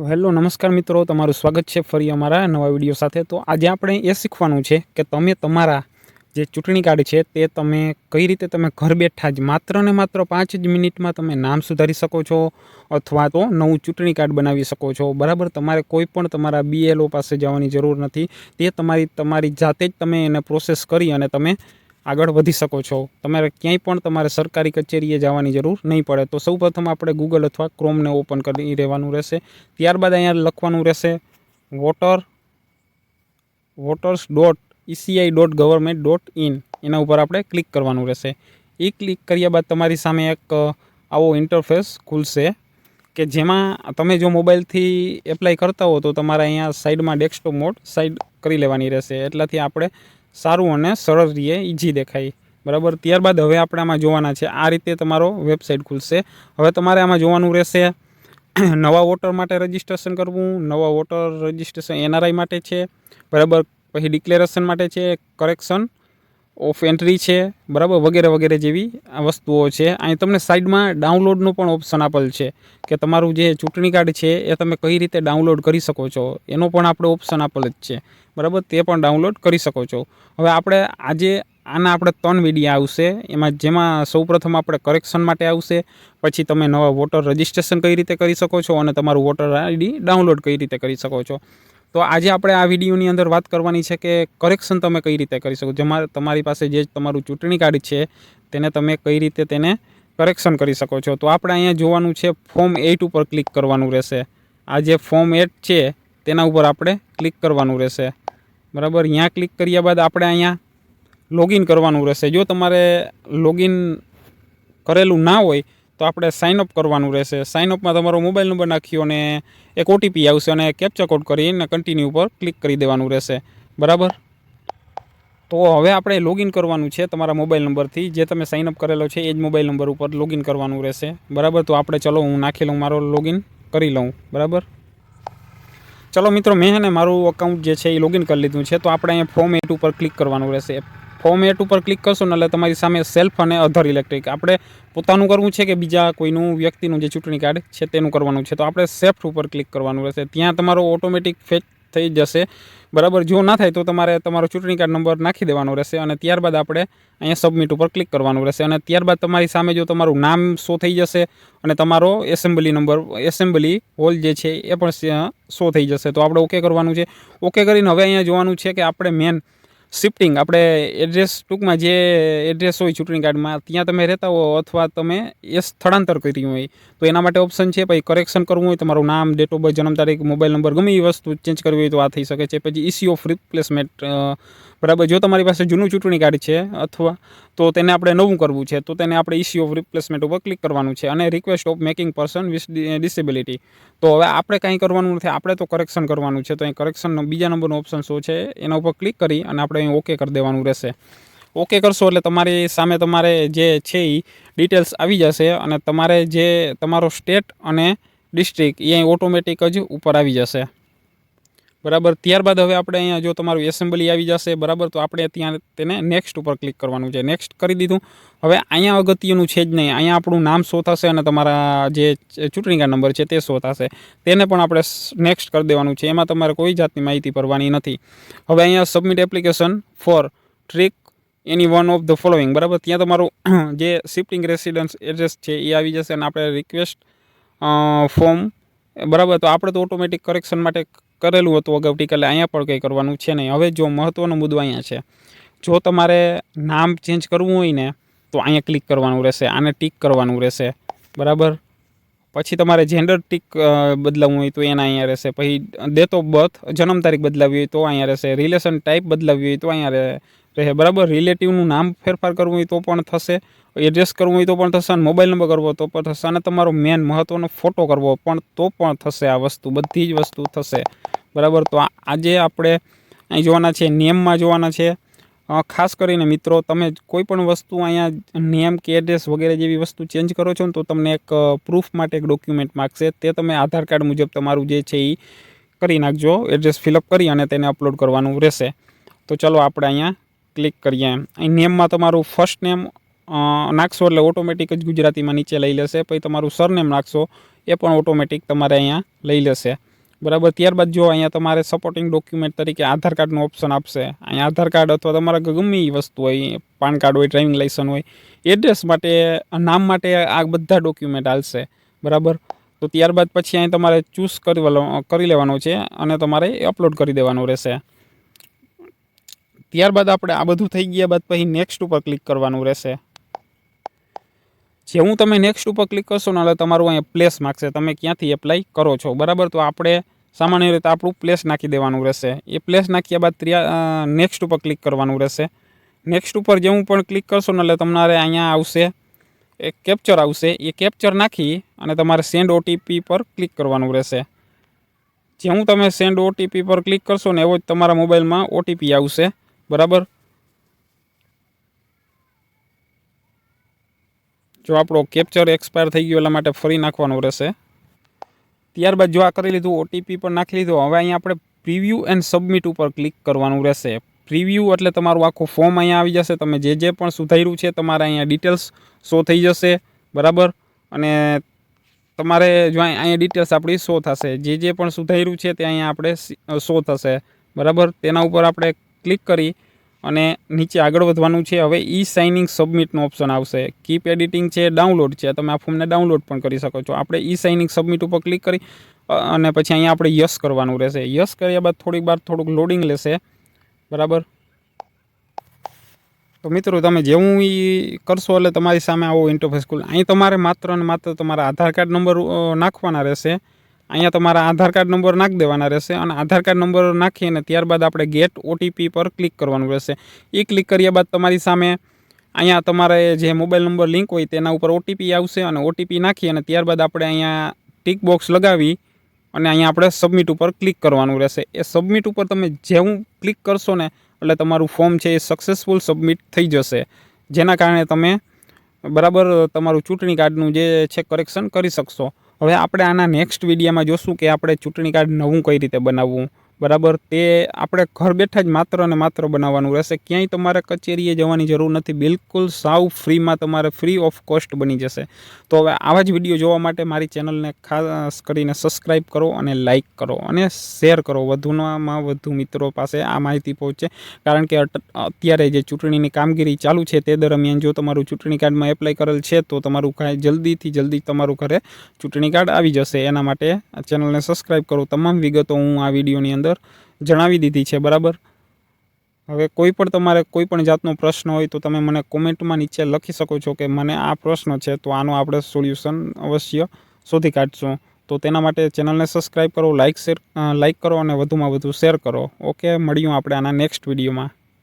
તો હેલો, નમસ્કાર મિત્રો, તમારું સ્વાગત છે ફરી અમારા નવા વીડિયો સાથે. તો આજે આપણે એ શીખવાનું છે કે તમે તમારા જે ચૂંટણી કાર્ડ છે તે તમે કઈ રીતે તમે ઘર બેઠા જ માત્ર ને માત્ર પાંચ જ મિનિટમાં તમે નામ સુધારી શકો છો અથવા તો નવું ચૂંટણી કાર્ડ બનાવી શકો છો. બરાબર, તમારે કોઈ પણ તમારા બીએલઓ પાસે જવાની જરૂર નથી. તે તમારી તમારી જાતે જ તમે એને પ્રોસેસ કરી અને તમે આગળ વધી શકો છો. તમારે ક્યાંય પણ તમારે સરકારી કચેરીએ જવાની જરૂર નહીં પડે. તો સૌપ્રથમ આપણે ગૂગલ અથવા ક્રોમને ઓપન કરી રહેવાનું રહેશે. ત્યારબાદ અહીંયા લખવાનું રહેશે voter voters dot ECI dot government dot in એના ઉપર આપણે ક્લિક કરવાનું રહેશે. એ ક્લિક કર્યા બાદ તમારી સામે એક આવો ઇન્ટરફેસ ખુલશે કે જેમાં તમે જો મોબાઈલથી એપ્લાય કરતા હો તો તમારે અહીંયા સાઈડમાં ડેસ્કટોપ મોડ સાઈડ કરી લેવાની રહેશે. એટલાથી આપણે સારું અને સરળ રીતે ઇઝી દેખાય. બરાબર? ત્યારબાદ હવે આપણે આમાં જોવાના છે. આ રીતે તમારો વેબસાઇટ ખુલશે. હવે તમારે આમાં જોવાનું રહેશે નવા વોટર માટે રજિસ્ટ્રેશન કરવું, નવા વોટર રજિસ્ટ્રેશન એનઆરઆઈ માટે છે, બરાબર? પછી ડિક્લેરેશન માટે છે કરેક્શન ઓફ એન્ટ્રી છે, બરાબર? વગેરે વગેરે જેવી વસ્તુઓ છે. અહીં તમને સાઈડમાં ડાઉનલોડનું પણ ઓપ્શન આપેલ છે કે તમારું જે ચૂંટણી કાર્ડ છે એ તમે કઈ રીતે ડાઉનલોડ કરી શકો છો. એનો પણ આપણે ઓપ્શન આપેલ જ છે. બરાબર? તે પણ ડાઉનલોડ કરી શકો છો. હવે આપણે આજે આના આપણે ત્રણ મીડિયા આવશે. એમાં જેમાં સૌપ્રથમ આપણે કરેક્શન માટે આવશે. પછી તમે નવા વોટર રજિસ્ટ્રેશન કઈ રીતે કરી શકો છો અને તમારું વોટર આઈડી ડાઉનલોડ કઈ રીતે કરી શકો છો. તો આજે આપણે આ વિડીયોની અંદર વાત કરવાની છે કે કરેક્શન તમે કઈ રીતે કરી શકો? જેમાં તમારી પાસે જે તમારું ચૂંટણી કાર્ડ છે, તેને તમે કઈ રીતે તેને કરેક્શન કરી શકો છો? તો આપણે અહીંયા જોવાનું છે ફોર્મ એઇટ ઉપર ક્લિક કરવાનું રહેશે. આ જે ફોર્મ એટ છે, તેના ઉપર આપણે ક્લિક કરવાનું રહેશે. બરાબર? અહીંયા ક્લિક કર્યા બાદ આપણે અહીંયા લોગિન કરવાનું રહેશે. જો તમારે લોગિન કરેલું ના હોય તો આપણે સાઇનઅપ કરવાનું રહેશે. સાઇન અપમાં તમારો મોબાઈલ નંબર નાખ્યો અને એક ઓટીપી આવશે અને કેપ્ચા કોડ કરીને કન્ટિન્યુ પર ક્લિક કરી દેવાનું રહેશે. બરાબર? તો હવે આપણે લોગિન કરવાનું છે તમારા મોબાઈલ નંબરથી જે તમે સાઇન અપ કરેલો છે એ જ મોબાઈલ નંબર ઉપર લોગિન કરવાનું રહેશે. બરાબર? તો આપણે ચલો હું નાખી લઉં મારો લોગિન કરી લઉં. બરાબર? ચલો મિત્રો, મેં ને મારું અકાઉન્ટ જે છે એ લોગિન કરી લીધું છે. તો આપણે અહીંયા ફોર્મ એટ ઉપર ક્લિક કરવાનું રહેશે. ફોર્મ એટ ઉપર ક્લિક કરશો ને એટલે તમારી સામે સેલ્ફ અને અધર ઇલેક્ટ્રિક આપણે પોતાનું કરવું છે કે બીજા કોઈનું, વ્યક્તિનું જે ચૂંટણી કાર્ડ છે તેનું કરવાનું છે. તો આપણે સેફ્ટ ઉપર ક્લિક કરવાનું રહેશે. ત્યાં તમારો ઓટોમેટિક ફેચ થઈ જશે. બરાબર? જો ના થાય તો તમારે તમારો ચૂંટણી કાર્ડ નંબર નાખી દેવાનો રહેશે અને ત્યારબાદ આપણે અહીંયા સબમિટ ઉપર ક્લિક કરવાનું રહેશે. અને ત્યારબાદ તમારી સામે જો તમારું નામ શો થઈ જશે અને તમારો એસેમ્બલી નંબર એસેમ્બલી હોલ જે છે એ પણ શો થઈ જશે. તો આપણે ઓકે કરવાનું છે. ઓકે કરીને હવે અહીંયા જોવાનું છે કે આપણે મેન શિફ્ટિંગ આપણે એડ્રેસ ટૂંકમાં જે એડ્રેસ હોય ચૂંટણી કાર્ડમાં, ત્યાં તમે રહેતા હો અથવા તમે એ સ્થળાંતર કર્યું હોય, તો એના માટે ઓપ્શન છે. પછી કરેક્શન કરવું હોય, તમારું નામ ડેટ ઓફ બર્થ જન્મ તારીખ મોબાઈલ નંબર ગમે એ વસ્તુ ચેન્જ કરવી હોય તો આ થઈ શકે છે. પછી ઇસ્યુ ઓફ રિપ્લેસમેન્ટ બરાબર, જો તમારી પાસે જૂનું ચૂંટણી કાર્ડ છે અથવા તો તેને આપણે નવું કરવું છે, તો તેને આપણે ઇસ્યુ ઓફ રિપ્લેસમેન્ટ ઉપર ક્લિક કરવાનું છે અને request of making person with disability તો હવે આપણે કાંઈ કરવાનું નથી, આપણે તો કરેક્શન કરવાનું છે, તો અહીં કરેક્શનનો બીજા નંબરનો ઓપ્શન શું છે, એના ઉપર ક્લિક કરી અને આપણે અહીં ઓકે કરી દેવાનું રહેશે. ઓકે કરશો એટલે તમારી સામે તમારે જે છે એ ડિટેલ્સ આવી જશે અને તમારે જે તમારો સ્ટેટ અને ડિસ્ટ્રિક્ટ એ ઓટોમેટિક જ ઉપર આવી જશે. બરાબર? ત્યારબાદ હવે આપણે અહીંયા જો તમારું એસેમ્બલી આવી જશે, બરાબર? તો આપણે ત્યાં તેને નેક્સ્ટ ઉપર ક્લિક કરવાનું છે. નેક્સ્ટ કરી દીધું. હવે અહીંયા અગત્યનું છે જ નહીં. અહીંયા આપણું નામ શો થશે અને તમારા જે ચૂંટણી કાર્ડ નંબર છે તે શો થશે. તેને પણ આપણે નેક્સ્ટ કરી દેવાનું છે. એમાં તમારે કોઈ જાતની માહિતી ભરવાની નથી. હવે અહીંયા submit application for tick any one of the following બરાબર? ત્યાં તમારું જે શિફ્ટિંગ રેસિડન્સ એડ્રેસ છે એ આવી જશે અને આપણે રિક્વેસ્ટ ફોર્મ બરાબર? તો આપણે તો ઓટોમેટિક કરેક્શન માટે કરેલું હતું અગાઉ ટીકલે અહીંયા પણ કંઈ કરવાનું છે નહીં. હવે જો મહત્ત્વનો મુદ્દો અહીંયા છે. જો તમારે નામ ચેન્જ કરવું હોય ને, તો અહીંયા ક્લિક કરવાનું રહેશે. આને ટીક કરવાનું રહેશે. બરાબર? પછી તમારે જેન્ડર ટીક બદલાવવું હોય તો એના અહીંયા રહેશે. પછી ડેટ ઓફ બર્થ, જન્મ તારીખ બદલાવી હોય તો અહીંયા રહેશે. રિલેશન ટાઈપ બદલાવી હોય તો અહીંયા રહે બરાબર? રિલેટિવનું નામ ફેરફાર કરવું હોય તો પણ થશે. એડ્રેસ કરવું હોય તો પણ થશે. અને મોબાઈલ નંબર કરવો તો પણ થશે. અને તમારો મેન મહત્ત્વનો ફોટો કરવો પણ તો પણ થશે આ વસ્તુ. બધી જ વસ્તુ થશે. બરાબર? તો આજે આપણે અહીં જોવાના છે નિયમમાં જોવાના છે. ખાસ કરીને મિત્રો, તમે કોઈ પણ વસ્તુ અહીંયા નિયમ કે એડ્રેસ વગેરે જેવી વસ્તુ ચેન્જ કરો છો ને, તો તમને એક પ્રૂફ માટે એક ડોક્યુમેન્ટ માગશે. તે તમે આધાર કાર્ડ મુજબ તમારું જે છે એ કરી નાખજો, એડ્રેસ ફિલઅપ કરી અને તેને અપલોડ કરવાનું રહેશે. તો ચલો આપણે અહીંયા ક્લિક કરીએ. અહીં નેમમાં તમારું ફર્સ્ટ નેમ નાખશો એટલે ઓટોમેટિક જ ગુજરાતીમાં નીચે લઈ લેશે. પછી તમારું સરનેમ નાખશો, એ પણ ઓટોમેટિક તમારે અહીંયા લઈ લેશે. બરાબર, ત્યારબાદ જો અહીંયા તમારે સપોર્ટિંગ ડોક્યુમેન્ટ તરીકે આધાર કાર્ડનું ઓપ્શન આપશે. અહીંયા આધાર કાર્ડ અથવા તમારા ગમે એ વસ્તુ હોય, પાન કાર્ડ હોય ડ્રાઇવિંગ લાઇસન્સ હોય એડ્રેસ માટે, નામ માટે આ બધા ડોક્યુમેન્ટ હાલશે. બરાબર? તો ત્યારબાદ પછી અહીં તમારે ચૂઝ કરી લેવાનું છે અને તમારે અપલોડ કરી દેવાનું રહેશે. ત્યારબાદ આપણે આ બધું થઈ ગયા બાદ પછી નેક્સ્ટ ઉપર ક્લિક કરવાનું રહેશે. જેવું તમે નેક્સ્ટ ઉપર ક્લિક કરશો ને એટલે તમારું અહીંયા પ્લેસ માગશે. તમે ક્યાંથી એપ્લાય કરો છો? બરાબર? તો આપણે સામાન્ય રીતે આપણું પ્લેસ નાખી દેવાનું રહેશે. એ પ્લેસ નાખ્યા બાદ ત્રિયા નેક્સ્ટ ઉપર ક્લિક કરવાનું રહેશે. નેક્સ્ટ ઉપર જેવું પણ ક્લિક કરશો ને એટલે તમારે અહીંયા આવશે, એક કેપ્ચર આવશે. એ કેપ્ચર નાખી અને તમારે સેન્ડ ઓટીપી પર ક્લિક કરવાનું રહેશે. જેવું તમે સેન્ડ ઓટીપી પર ક્લિક કરશો ને એવો જ તમારા મોબાઈલમાં ઓટીપી આવશે. બરાબર? જો આપણો કેપ્ચર એક્સપાયર થઈ ગયો એટલા માટે ફરી નાખવાનું રહેશે. ત્યારબાદ જો આ કરી લીધું ઓટીપી પણ નાખી લીધું, હવે અહીંયા આપણે પ્રિવ્યૂ એન્ડ સબમિટ ઉપર ક્લિક કરવાનું રહેશે. પ્રિવ્યૂ એટલે તમારું આખું ફોર્મ અહીંયા આવી જશે, તમે જે જે પણ સુધાર્યું છે તમારે અહીંયા ડિટેલ્સ શો થઈ જશે, બરાબર? અને તમારે જો અહીંયા ડિટેલ્સ આપણી શો થશે. જે જે પણ સુધાર્યું છે તે અહીંયા આપણે શો થશે, બરાબર? તેના ઉપર આપણે ક્લિક કરી અને નીચે આગળ વધવાનું છે. હવે ઈ સાઇનિંગ સબમિટનો ઓપ્શન આવશે. કીપ એડિટિંગ છે ડાઉનલોડ છે. તમે આ ફોર્મને ડાઉનલોડ પણ કરી શકો છો. આપણે ઈ સાઇનિંગ સબમિટ ઉપર ક્લિક કરી અને પછી અહીંયા આપણે યસ કરવાનું રહેશે. યસ કર્યા બાદ થોડીક વાર થોડુંક લોડિંગ લેશે. બરાબર? તો મિત્રો, તમે જેવું એ કરશો એટલે તમારી સામે આવો ઇન્ટરફેસ ખુલે. અહીં તમારે માત્ર ને માત્ર તમારા આધાર કાર્ડ નંબર નાખવાના રહેશે. અહીંયા તમારા આધાર કાર્ડ નંબર નાખી દેવાના રહેશે અને આધાર કાર્ડ નંબર નાખી અને ત્યારબાદ આપણે ગેટ ઓટીપી પર ક્લિક કરવાનું રહેશે. એ ક્લિક કર્યા બાદ તમારી સામે અહીંયા તમારે જે મોબાઈલ નંબર લિંક હોય તેના ઉપર ઓટીપી આવશે અને ઓટીપી નાખી અને ત્યારબાદ આપણે અહીંયા ટિક બોક્સ લગાવી અને અહીંયા આપણે સબમિટ ઉપર ક્લિક કરવાનું રહેશે. એ સબમિટ ઉપર તમે જેવું ક્લિક કરશો ને, એટલે તમારું ફોર્મ છે એ સક્સેસફુલ સબમિટ થઈ જશે. જેના કારણે તમે બરાબર તમારું ચૂંટણી કાર્ડનું જે છે કરેક્શન કરી શકશો. હવે આપણે આના નેક્સ્ટ વિડીયોમાં જોશું કે આપણે ચૂંટણી કાર્ડ નવું કઈ રીતે બનાવવું. બરાબર? તે આપણે ઘર બેઠા જ માત્ર અને માત્ર બનાવવાનું રહેશે. ક્યાંય તમારે કચેરીએ જવાની જરૂર નથી. બિલકુલ સાવ ફ્રીમાં તમારે ફ્રી ઓફ કોસ્ટ બની જશે. તો હવે આવા જ વીડિયો જોવા માટે મારી ચેનલને ખાસ કરીને સબસ્ક્રાઈબ કરો અને લાઇક કરો અને શેર કરો. વધુમાં વધુ મિત્રો પાસે આ માહિતી પહોંચે. કારણ કે અત્યારે જે ચૂંટણીની કામગીરી ચાલુ છે તે દરમિયાન જો તમારું ચૂંટણી કાર્ડમાં એપ્લાય કરેલ છે તો તમારું કાંઈ જલ્દીથી જલ્દી તમારું ઘરે ચૂંટણી કાર્ડ આવી જશે. એના માટે ચેનલને સબસ્ક્રાઈબ કરો. તમામ વિગતો હું આ વિડીયોની અંદર જણાવી દીધી છે, બરાબર? હવે કોઈ પણ તમારે કોઈ પણ જાતનો પ્રશ્ન હોય તો તમે મને કોમેન્ટમાં નીચે લખી શકો છો કે મને આ પ્રશ્ન છે, તો આનું આપણે સોલ્યુશન અવશ્ય શોધી કાઢશું. તો તેના માટે ચેનલને સબસ્ક્રાઈબ કરો, લાઇક શેર લાઇક કરો અને વધુમાં વધુ શેર કરો. ઓકે મળ્યું આપણે આના નેક્સ્ટ વિડીયોમાં.